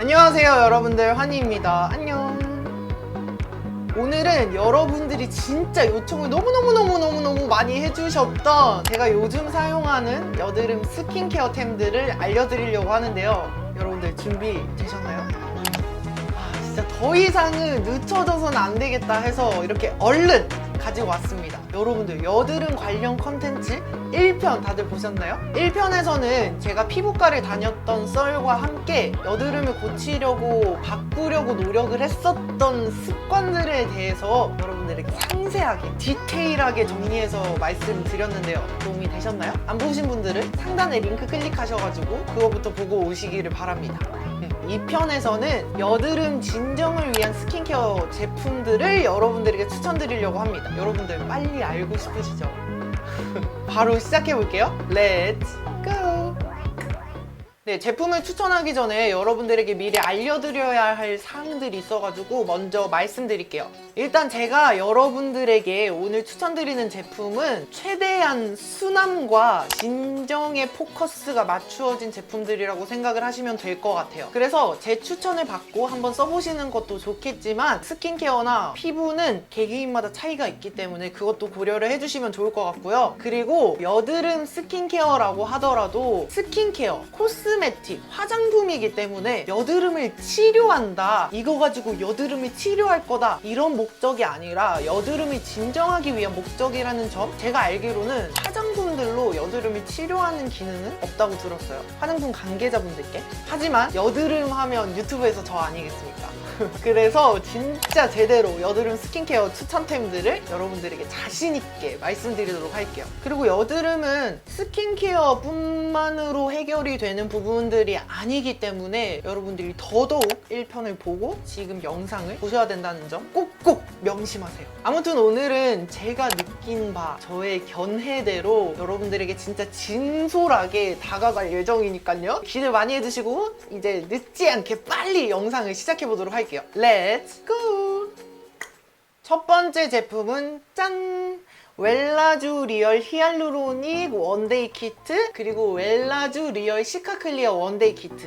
안녕하세요 여러분들 환희입니다 안녕 오늘은 여러분들이 진짜 요청을 너무너무너무너무너무 많이 해주셨던 제가 요즘 사용하는 여드름 스킨케어 템들을 알려드리려고 하는데요 여러분들 준비되셨나요? 아, 진짜 더 이상은 늦춰져서는 안 되겠다 해서 이렇게 얼른 가지고 왔습니다. 여러분들 여드름 관련 컨텐츠 1편 다들 보셨나요? 1편에서는 제가 피부과를 다녔던 썰과 함께 여드름을 고치려고 바꾸려고 노력을 했었던 습관들에 대해서 여러분들에게 상세하게 디테일하게 정리해서 말씀드렸는데요. 도움이 되셨나요? 안 보신 분들은 상단에 링크 클릭하셔가지고 그거부터 보고 오시기를 바랍니다. 이 편에서는 여드름 진정을 위한 스킨케어 제품들을 여러분들에게 추천드리려고 합니다. 여러분들 빨리 알고 싶으시죠? 바로 시작해 볼게요. Let's go! 네, 제품을 추천하기 전에 여러분들에게 미리 알려드려야 할 사항들이 있어가지고 먼저 말씀드릴게요. 일단 제가 여러분들에게 오늘 추천드리는 제품은 최대한 순함과 진정의 포커스가 맞추어진 제품들이라고 생각을 하시면 될 것 같아요. 그래서 제 추천을 받고 한번 써보시는 것도 좋겠지만 스킨케어나 피부는 개개인마다 차이가 있기 때문에 그것도 고려를 해주시면 좋을 것 같고요. 그리고 여드름 스킨케어라고 하더라도 스킨케어, 코스 메틱, 화장품이기 때문에 여드름을 치료한다. 이거 가지고 여드름을 치료할 거다. 이런 목적이 아니라 여드름을 진정하기 위한 목적이라는 점 제가 알기로는 화장품들로 여드름을 치료하는 기능은 없다고 들었어요. 화장품 관계자분들께. 하지만 여드름 하면 유튜브에서 저 아니겠습니까? 그래서 진짜 제대로 여드름 스킨케어 추천템들을 여러분들에게 자신있게 말씀드리도록 할게요. 그리고 여드름은 스킨케어 뿐만으로 해결이 되는 부분들이 아니기 때문에 여러분들이 더더욱 1편을 보고 지금 영상을 보셔야 된다는 점 꼭꼭 명심하세요. 아무튼 오늘은 제가 느낀 바 저의 견해대로 여러분들에게 진짜 진솔하게 다가갈 예정이니까요. 기대 많이 해주시고 이제 늦지 않게 빨리 영상을 시작해 보도록 할게요. Let's go! 첫 번째 제품은 짠! 웰라주 리얼 히알루로닉 원데이 키트 그리고 웰라주 리얼 시카클리어 원데이 키트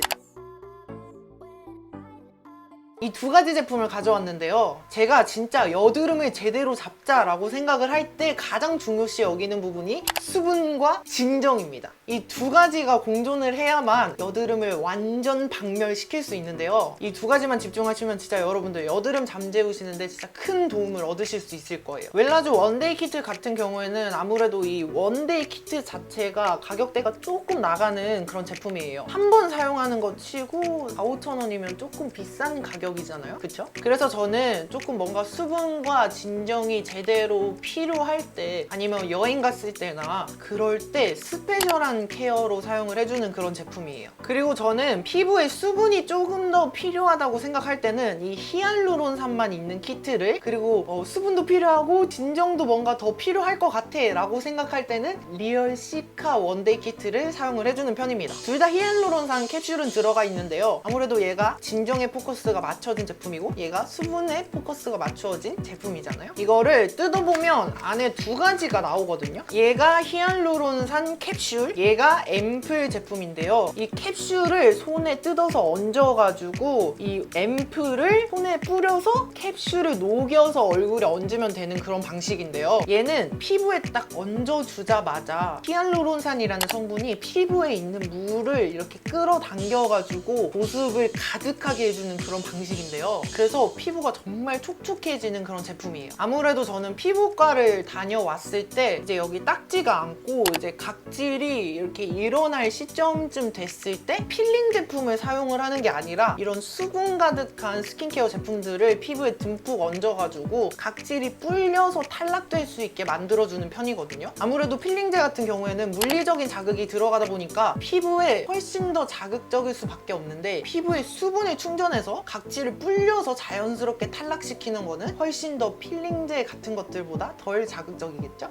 이두 가지 제품을 가져왔는데요. 제가 진짜 여드름을 제대로 잡자라고 생각을 할 때 가장 중요시 여기는 부분이 수분과 진정입니다. 이 두 가지가 공존을 해야만 여드름을 완전 박멸시킬 수 있는데요. 이 두 가지만 집중하시면 진짜 여러분들 여드름 잠재우시는데 진짜 큰 도움을 얻으실 수 있을 거예요. 웰라주 원데이 키트 같은 경우에는 아무래도 이 원데이 키트 자체가 가격대가 조금 나가는 그런 제품이에요. 한 번 사용하는 것 치고 4, 5천 원이면 조금 비싼 가격이잖아요. 그쵸? 그래서 저는 조금 뭔가 수분과 진정이 제대로 필요할 때 아니면 여행 갔을 때나 그럴 때 스페셜한 케어로 사용을 해주는 그런 제품이에요. 그리고 저는 피부에 수분이 조금 더 필요하다고 생각할 때는 이 히알루론산만 있는 키트를 그리고 어, 수분도 필요하고 진정도 뭔가 더 필요할 것 같아 라고 생각할 때는 리얼 시카 원데이 키트를 사용을 해주는 편입니다. 둘 다 히알루론산 캡슐은 들어가 있는데요. 아무래도 얘가 진정에 포커스가 맞춰진 제품이고 얘가 수분에 포커스가 맞추어진 제품이잖아요. 이거를 뜯어보면 안에 두 가지가 나오거든요. 얘가 히알루론산 캡슐, 얘가 앰플 제품인데요. 이 캡슐을 손에 뜯어서 얹어가지고 이 앰플을 손에 뿌려서 캡슐을 녹여서 얼굴에 얹으면 되는 그런 방식인데요. 얘는 피부에 딱 얹어주자마자 히알루론산이라는 성분이 피부에 있는 물을 이렇게 끌어당겨가지고 보습을 가득하게 해주는 그런 방식인데요. 그래서 피부가 정말 촉촉해지는 그런 제품이에요. 아무래도 저는 피부과를 다녀왔을 때 이제 여기 딱지가 않고 이제 각질이 이렇게 일어날 시점쯤 됐을 때 필링 제품을 사용을 하는 게 아니라 이런 수분 가득한 스킨케어 제품들을 피부에 듬뿍 얹어가지고 각질이 불려서 탈락될 수 있게 만들어주는 편이거든요. 아무래도 필링제 같은 경우에는 물리적인 자극이 들어가다 보니까 피부에 훨씬 더 자극적일 수밖에 없는데 피부에 수분을 충전해서 각질을 불려서 자연스럽게 탈락시키는 거는 훨씬 더 필링제 같은 것들보다 덜 자극적이겠죠?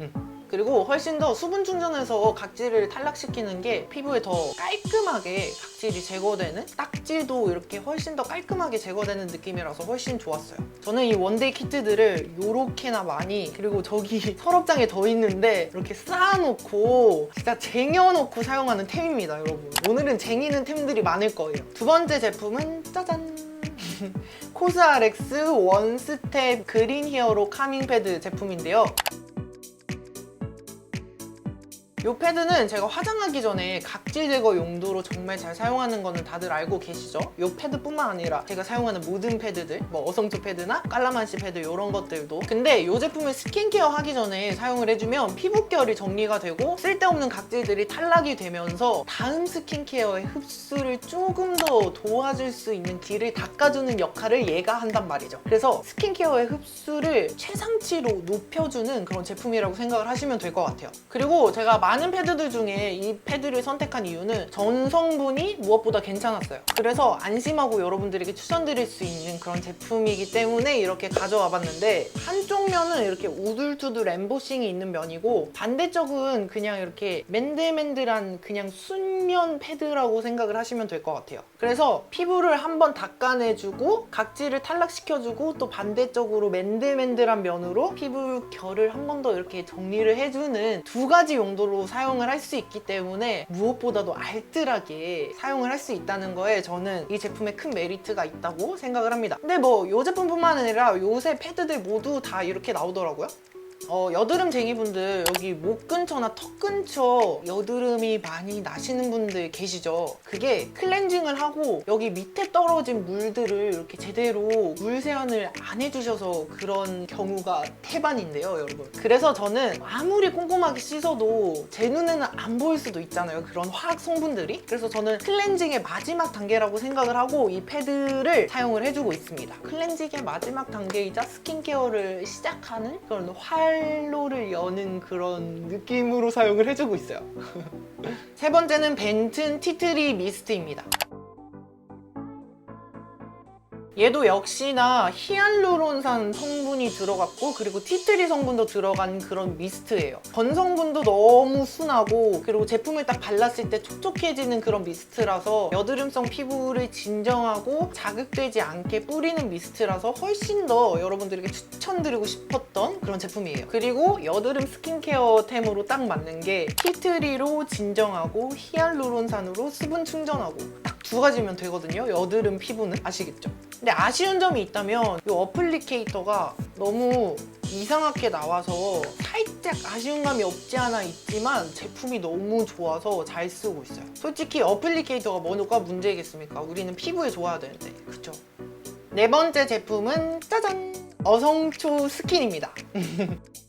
음. 그리고 훨씬 더 수분 충전해서 각질을 탈락시키는 게 피부에 더 깔끔하게 각질이 제거되는 딱지도 이렇게 훨씬 더 깔끔하게 제거되는 느낌이라서 훨씬 좋았어요. 저는 이 원데이 키트들을 요렇게나 많이 그리고 저기 서랍장에 더 있는데 이렇게 쌓아놓고 진짜 쟁여놓고 사용하는 템입니다, 여러분. 오늘은 쟁이는 템들이 많을 거예요. 두 번째 제품은 짜잔! 코스알엑스 원스텝 그린 히어로 카밍 패드 제품인데요. 이 패드는 제가 화장하기 전에 각질 제거 용도로 정말 잘 사용하는 거는 다들 알고 계시죠? 이 패드뿐만 아니라 제가 사용하는 모든 패드들 뭐 어성초 패드나 깔라만시 패드 이런 것들도. 근데 이 제품을 스킨케어 하기 전에 사용을 해주면 피부결이 정리가 되고 쓸데없는 각질들이 탈락이 되면서 다음 스킨케어의 흡수를 조금 더 도와줄 수 있는 길을 닦아주는 역할을 얘가 한단 말이죠. 그래서 스킨케어의 흡수를 최상치로 높여주는 그런 제품이라고 생각을 하시면 될 것 같아요. 그리고 제가 많은 패드들 중에 이 패드를 선택한 이유는 전성분이 무엇보다 괜찮았어요. 그래서 안심하고 여러분들에게 추천드릴 수 있는 그런 제품이기 때문에 이렇게 가져와 봤는데 한쪽 면은 이렇게 우둘투둘 엠보싱이 있는 면이고 반대쪽은 그냥 이렇게 맨들맨들한 그냥 순면 패드라고 생각을 하시면 될 것 같아요. 그래서 피부를 한번 닦아내주고 각질을 탈락시켜주고 또 반대쪽으로 맨들맨들한 면으로 피부 결을 한 번 더 이렇게 정리를 해주는 두 가지 용도로 사용을 할 수 있기 때문에 무엇보다도 알뜰하게 사용을 할 수 있다는 거에 저는 이 제품에 큰 메리트가 있다고 생각을 합니다. 근데 뭐 이 제품뿐만 아니라 요새 패드들 모두 다 이렇게 나오더라고요. 어, 여드름 쟁이 분들 여기 목 근처나 턱 근처 여드름이 많이 나시는 분들 계시죠? 그게 클렌징을 하고 여기 밑에 떨어진 물들을 이렇게 제대로 물 세안을 안 해주셔서 그런 경우가 태반인데요, 여러분. 그래서 저는 아무리 꼼꼼하게 씻어도 제 눈에는 안 보일 수도 있잖아요, 그런 화학 성분들이. 그래서 저는 클렌징의 마지막 단계라고 생각을 하고 이 패드를 사용을 해주고 있습니다. 클렌징의 마지막 단계이자 스킨케어를 시작하는 그런 활 로를 여는 그런 느낌으로 사용을 해주고 있어요. 세 번째는 벤튼 티트리 미스트입니다. 얘도 역시나 히알루론산 성분이 들어갔고 그리고 티트리 성분도 들어간 그런 미스트예요. 건성분도 너무 순하고 그리고 제품을 딱 발랐을 때 촉촉해지는 그런 미스트라서 여드름성 피부를 진정하고 자극되지 않게 뿌리는 미스트라서 훨씬 더 여러분들에게 추천드리고 싶었던 그런 제품이에요. 그리고 여드름 스킨케어템으로 딱 맞는 게 티트리로 진정하고 히알루론산으로 수분 충전하고 딱 두 가지면 되거든요. 여드름 피부는 아시겠죠? 근데 아쉬운 점이 있다면 이 어플리케이터가 너무 이상하게 나와서 살짝 아쉬운 감이 없지 않아 있지만 제품이 너무 좋아서 잘 쓰고 있어요. 솔직히 어플리케이터가 뭐가 문제겠습니까? 우리는 피부에 좋아야 되는데, 그쵸? 네 번째 제품은 짜잔! 어성초 스킨입니다.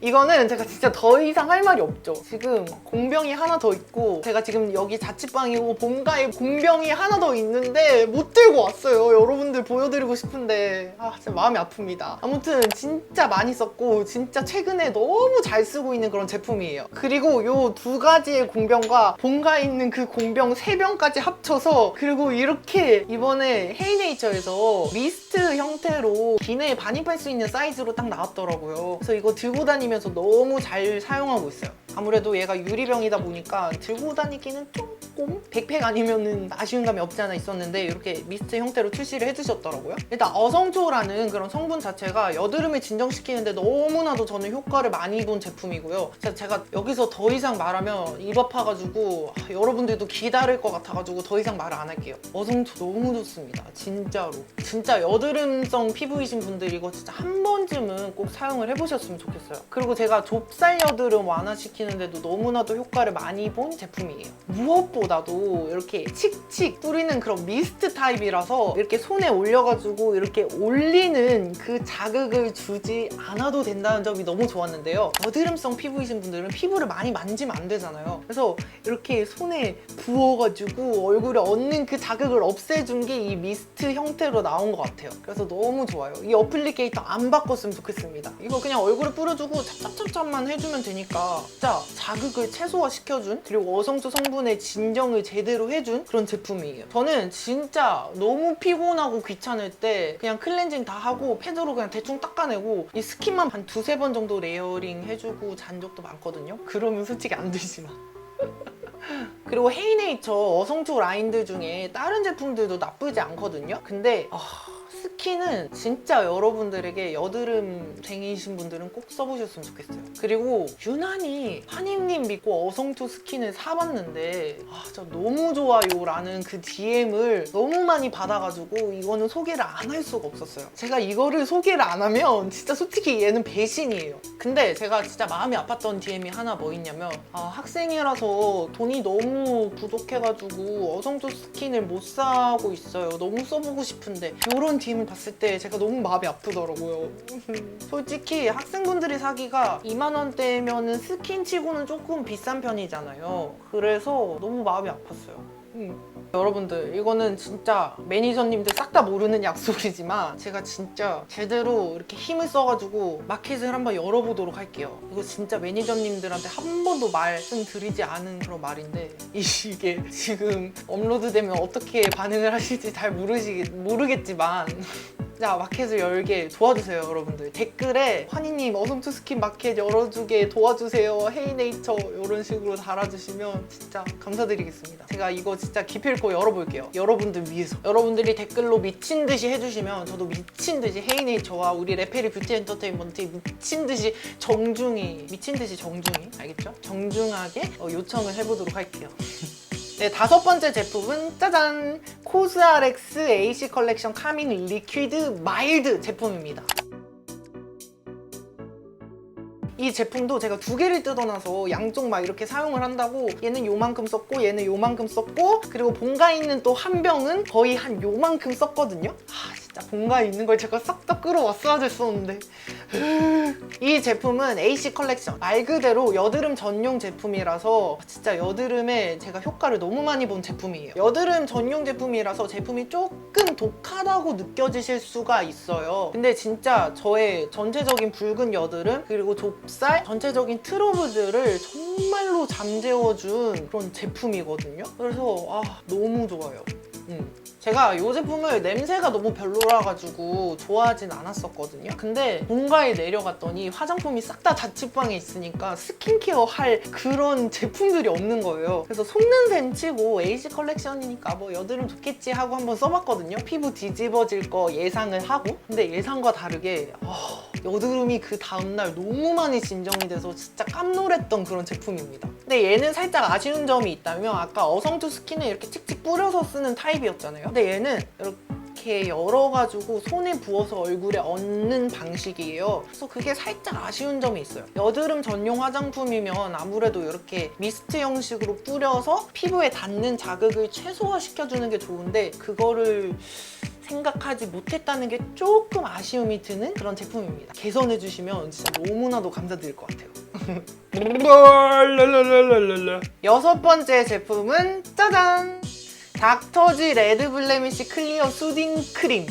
이거는 제가 진짜 더 이상 할 말이 없죠. 지금 공병이 하나 더 있고 제가 지금 여기 자취방이고 본가에 공병이 하나 더 있는데 못 들고 왔어요. 여러분들 보여드리고 싶은데 아 진짜 마음이 아픕니다. 아무튼 진짜 많이 썼고 진짜 최근에 너무 잘 쓰고 있는 그런 제품이에요. 그리고 요 두 가지의 공병과 본가에 있는 그 공병 세 병까지 합쳐서 그리고 이렇게 이번에 헤이네이처에서 미스 트 형태로 기내에 반입할 수 있는 사이즈로 딱 나왔더라고요. 그래서 이거 들고 다니면서 너무 잘 사용하고 있어요. 아무래도 얘가 유리병이다 보니까 들고 다니기는 조금 백팩 아니면은 아쉬운 감이 없지 않아 있었는데 이렇게 미스트 형태로 출시를 해주셨더라고요. 일단 어성초라는 그런 성분 자체가 여드름을 진정시키는데 너무나도 저는 효과를 많이 본 제품이고요. 제가 여기서 더 이상 말하면 입 아파가지고 아, 여러분들도 기다릴 것 같아가지고 더 이상 말을 안 할게요. 어성초 너무 좋습니다. 진짜로. 진짜 여드름성 피부이신 분들 이거 진짜 한 번쯤은 꼭 사용을 해보셨으면 좋겠어요. 그리고 제가 좁쌀 여드름 완화시키는데도 너무나도 효과를 많이 본 제품이에요. 무엇보다도 이렇게 칙칙 뿌리는 그런 미스트 타입이라서 이렇게 손에 올려가지고 이렇게 올리는 그 자극을 주지 않아도 된다는 점이 너무 좋았는데요. 여드름성 피부이신 분들은 피부를 많이 만지면 안 되잖아요. 그래서 이렇게 손에 부어가지고 얼굴에 얹는 그 자극을 없애준 게 이 미스트 형태로 나온 것 같아요. 같아요. 그래서 너무 좋아요. 이 어플리케이터 안 바꿨으면 좋겠습니다. 이거 그냥 얼굴에 뿌려주고 찹찹찹찹만 해주면 되니까 진짜 자극을 최소화시켜준 그리고 어성초 성분의 진정을 제대로 해준 그런 제품이에요. 저는 진짜 너무 피곤하고 귀찮을 때 그냥 클렌징 다 하고 패드로 그냥 대충 닦아내고 이 스킨만 한 두세 번 정도 레이어링 해주고 잔 적도 많거든요. 그러면 솔직히 안 되지만. 그리고 헤이네이처 어성초 라인들 중에 다른 제품들도 나쁘지 않거든요. 근데 아, 스킨은 진짜 여러분들에게 여드름쟁이신 분들은 꼭 써보셨으면 좋겠어요. 그리고 유난히 환희님 믿고 어성초 스킨을 사봤는데 아, 진짜 너무 좋아요 라는 그 DM을 너무 많이 받아가지고 이거는 소개를 안 할 수가 없었어요. 제가 이거를 소개를 안 하면 진짜 솔직히 얘는 배신이에요. 근데 제가 진짜 마음이 아팠던 DM이 하나 뭐 있냐면 아, 학생이라서 돈이 너무 부족해가지고 어성초 스킨을 못 사고 있어요. 너무 써보고 싶은데 이런 DM 을 봤을 때 제가 너무 마음이 아프더라고요. 솔직히 학생분들이 사기가 2만 원대면은 스킨 치고는 조금 비싼 편이잖아요. 그래서 너무 마음이 아팠어요. 음. 여러분들 이거는 진짜 매니저님들 싹 다 모르는 약속이지만 제가 진짜 제대로 이렇게 힘을 써가지고 마켓을 한번 열어보도록 할게요 이거 진짜 매니저님들한테 한 번도 말씀 드리지 않은 그런 말인데 이게 지금 업로드되면 어떻게 반응을 하실지 잘 모르시, 모르겠지만 자 마켓을 열게 도와주세요 여러분들. 댓글에 환희님 어성투 스킨 마켓 열어주게 도와주세요 헤이네이처 이런 식으로 달아주시면 진짜 감사드리겠습니다. 제가 이거 진짜 기필코 열어볼게요. 여러분들 위해서. 여러분들이 댓글로 미친 듯이 해주시면 저도 미친 듯이 헤이네이처와 우리 레페리 뷰티 엔터테인먼트에 미친 듯이 정중히 미친 듯이 정중히 알겠죠? 정중하게 어, 요청을 해보도록 할게요 네, 다섯 번째 제품은 짜잔! 코스알엑스 AC 컬렉션 카밍 리퀴드 마일드 제품입니다. 이 제품도 제가 두 개를 뜯어놔서 양쪽 막 이렇게 사용을 한다고 얘는 요만큼 썼고 얘는 요만큼 썼고 그리고 본가에 있는 또 한 병은 거의 한 요만큼 썼거든요. 아 진짜 본가에 있는 걸 제가 싹 다 끌어왔어야 됐었는데 이 제품은 AC 컬렉션 말 그대로 여드름 전용 제품이라서 진짜 여드름에 제가 효과를 너무 많이 본 제품이에요. 여드름 전용 제품이라서 제품이 조금 독하다고 느껴지실 수가 있어요. 근데 진짜 저의 전체적인 붉은 여드름 그리고 좁쌀 전체적인 트러블들을 정말로 잠재워준 그런 제품이거든요. 그래서 아 너무 좋아요. 음. 제가 이 제품을 냄새가 너무 별로라 가지고 좋아하진 않았었거든요. 근데 본가에 내려갔더니 화장품이 싹 다 자취방에 있으니까 스킨케어 할 그런 제품들이 없는 거예요. 그래서 속는 셈 치고 AC 컬렉션이니까 뭐 여드름 좋겠지 하고 한번 써봤거든요. 피부 뒤집어질 거 예상을 하고 근데 예상과 다르게 아, 여드름이 그 다음날 너무 많이 진정이 돼서 진짜 깜놀했던 그런 제품입니다. 근데 얘는 살짝 아쉬운 점이 있다면 아까 어성투 스킨을 이렇게 칙칙 뿌려서 쓰는 타입이었잖아요. 근데 얘는 이렇게 열어가지고 손에 부어서 얼굴에 얹는 방식이에요. 그래서 그게 살짝 아쉬운 점이 있어요. 여드름 전용 화장품이면 아무래도 이렇게 미스트 형식으로 뿌려서 피부에 닿는 자극을 최소화시켜주는 게 좋은데 그거를 생각하지 못했다는 게 조금 아쉬움이 드는 그런 제품입니다. 개선해 주시면 진짜 너무나도 감사드릴 것 같아요. 여섯 번째 제품은 짜잔! 닥터지 레드 블레미쉬 클리어 수딩 크림.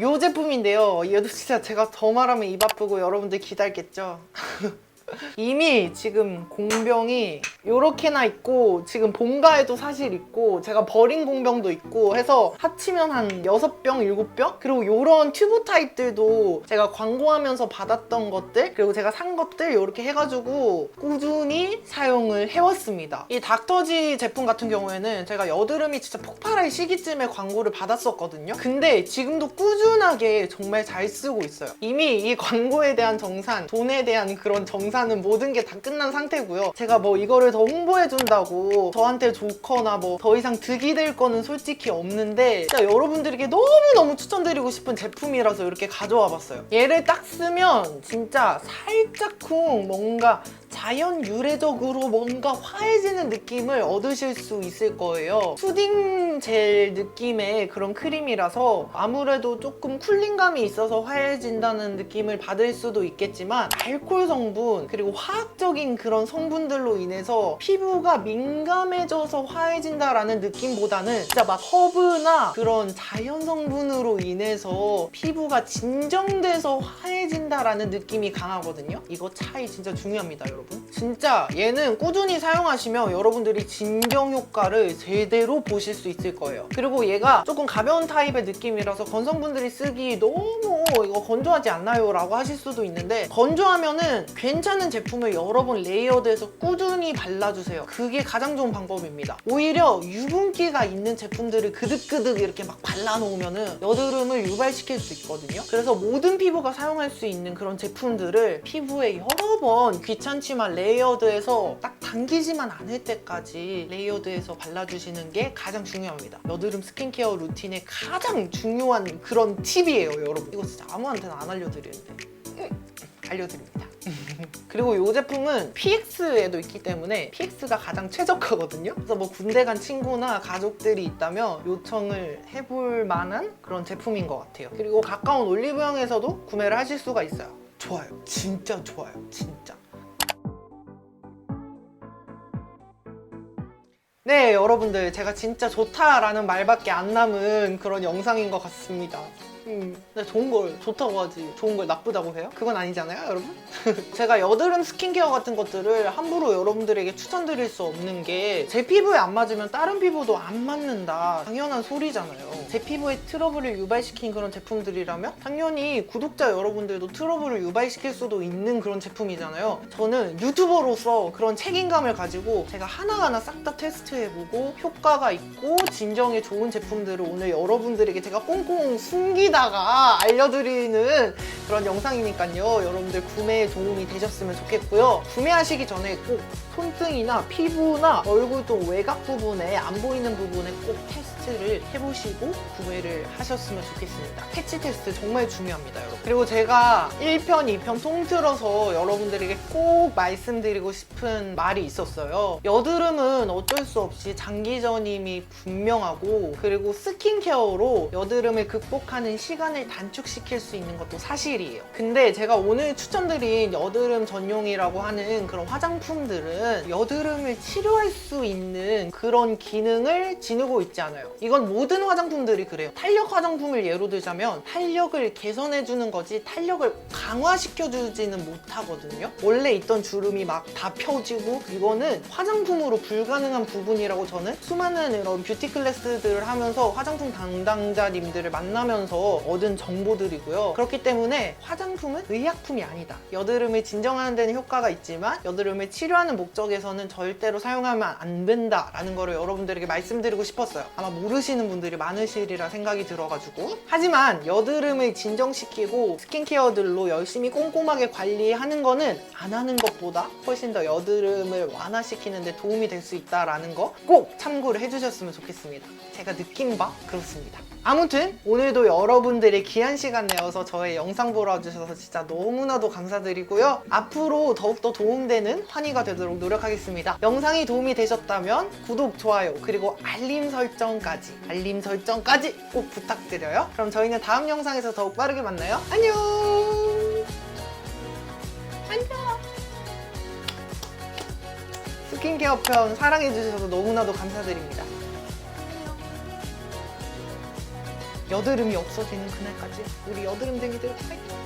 요 제품인데요. 얘도 진짜 제가 더 말하면 입 아프고 여러분들 기다렸겠죠? 이미 지금 공병이 요렇게나 있고 지금 본가에도 사실 있고 제가 버린 공병도 있고 해서 합치면 한 6병, 7병? 그리고 요런 튜브 타입들도 제가 광고하면서 받았던 것들 그리고 제가 산 것들 요렇게 해가지고 꾸준히 사용을 해왔습니다. 이 닥터지 제품 같은 경우에는 제가 여드름이 진짜 폭발할 시기쯤에 광고를 받았었거든요. 근데 지금도 꾸준하게 정말 잘 쓰고 있어요. 이미 이 광고에 대한 정산, 돈에 대한 그런 정산 은 모든 게 다 끝난 상태고요. 제가 뭐 이거를 더 홍보해준다고 저한테 좋거나 뭐 더 이상 득이 될 거는 솔직히 없는데 진짜 여러분들에게 너무너무 추천드리고 싶은 제품이라서 이렇게 가져와 봤어요. 얘를 딱 쓰면 진짜 살짝쿵 뭔가 자연 유래적으로 뭔가 화해지는 느낌을 얻으실 수 있을 거예요. 푸딩 젤 느낌의 그런 크림이라서 아무래도 조금 쿨링감이 있어서 화해진다는 느낌을 받을 수도 있겠지만 알코올 성분 그리고 화학적인 그런 성분들로 인해서 피부가 민감해져서 화해진다라는 느낌보다는 진짜 막 허브나 그런 자연 성분으로 인해서 피부가 진정돼서 화해진다라는 느낌이 강하거든요. 이거 차이 진짜 중요합니다, 여러분. 진짜 얘는 꾸준히 사용하시면 여러분들이 진정 효과를 제대로 보실 수 있을 거예요. 그리고 얘가 조금 가벼운 타입의 느낌이라서 건성분들이 쓰기 너무 이거 건조하지 않나요? 라고 하실 수도 있는데 건조하면은 괜찮은 제품을 여러 번 레이어드해서 꾸준히 발라주세요. 그게 가장 좋은 방법입니다. 오히려 유분기가 있는 제품들을 그득그득 이렇게 막 발라놓으면은 여드름을 유발시킬 수 있거든요. 그래서 모든 피부가 사용할 수 있는 그런 제품들을 피부에 여러 번 귀찮지 만 레이어드해서 딱 당기지만 않을 때까지 레이어드해서 발라주시는 게 가장 중요합니다. 여드름 스킨케어 루틴의 가장 중요한 그런 팁이에요, 여러분. 이거 진짜 아무한테나 안 알려드리는데. 음, 알려드립니다. 그리고 이 제품은 PX에도 있기 때문에 PX가 가장 최저가거든요. 그래서 뭐 군대 간 친구나 가족들이 있다면 요청을 해볼 만한 그런 제품인 것 같아요. 그리고 가까운 올리브영에서도 구매를 하실 수가 있어요. 좋아요. 진짜 좋아요. 진짜. 네, 여러분들 제가 진짜 좋다라는 말밖에 안 남은 그런 영상인 것 같습니다. 음, 근데 좋은 걸 좋다고 하지 좋은 걸 나쁘다고 해요? 그건 아니잖아요, 여러분? 제가 여드름 스킨케어 같은 것들을 함부로 여러분들에게 추천드릴 수 없는 게 제 피부에 안 맞으면 다른 피부도 안 맞는다. 당연한 소리잖아요. 제 피부에 트러블을 유발시킨 그런 제품들이라면 당연히 구독자 여러분들도 트러블을 유발시킬 수도 있는 그런 제품이잖아요. 저는 유튜버로서 그런 책임감을 가지고 제가 하나하나 싹 다 테스트해보고 효과가 있고 진정에 좋은 제품들을 오늘 여러분들에게 제가 꽁꽁 숨기 다가 알려드리는 그런 영상이니까요. 여러분들 구매에 도움이 되셨으면 좋겠고요. 구매하시기 전에 꼭 손등이나 피부나 얼굴도 외곽 부분에 안 보이는 부분에 꼭 테스트 를 해보시고 구매를 하셨으면 좋겠습니다. 패치 테스트 정말 중요합니다, 여러분. 그리고 제가 1편, 2편 통틀어서 여러분들에게 꼭 말씀드리고 싶은 말이 있었어요. 여드름은 어쩔 수 없이 장기전임이 분명하고 그리고 스킨케어로 여드름을 극복하는 시간을 단축시킬 수 있는 것도 사실이에요. 근데 제가 오늘 추천드린 여드름 전용이라고 하는 그런 화장품들은 여드름을 치료할 수 있는 그런 기능을 지니고 있지 않아요. 이건 모든 화장품들이 그래요. 탄력 화장품을 예로 들자면 탄력을 개선해주는 거지 탄력을 강화시켜주지는 못하거든요. 원래 있던 주름이 막 다 펴지고 이거는 화장품으로 불가능한 부분이라고 저는 수많은 이런 뷰티 클래스들을 하면서 화장품 담당자님들을 만나면서 얻은 정보들이고요. 그렇기 때문에 화장품은 의약품이 아니다. 여드름을 진정하는 데는 효과가 있지만 여드름을 치료하는 목적에서는 절대로 사용하면 안 된다라는 거를 여러분들에게 말씀드리고 싶었어요. 아마 모르시는 분들이 많으시리라 생각이 들어가지고 하지만 여드름을 진정시키고 스킨케어들로 열심히 꼼꼼하게 관리하는 거는 안 하는 것보다 훨씬 더 여드름을 완화시키는 데 도움이 될 수 있다라는 거 꼭 참고를 해주셨으면 좋겠습니다. 제가 느낀 바 그렇습니다. 아무튼 오늘도 여러분들이 귀한 시간 내어서 저의 영상 보러 와주셔서 진짜 너무나도 감사드리고요. 앞으로 더욱더 도움되는 환희가 되도록 노력하겠습니다. 영상이 도움이 되셨다면 구독, 좋아요, 그리고 알림 설정까지, 알림 설정까지 꼭 부탁드려요. 그럼 저희는 다음 영상에서 더욱 빠르게 만나요. 안녕! 안녕! 스킨케어 편 사랑해주셔서 너무나도 감사드립니다. 여드름이 없어지는 그날까지 우리 여드름 쟁이들 파이팅!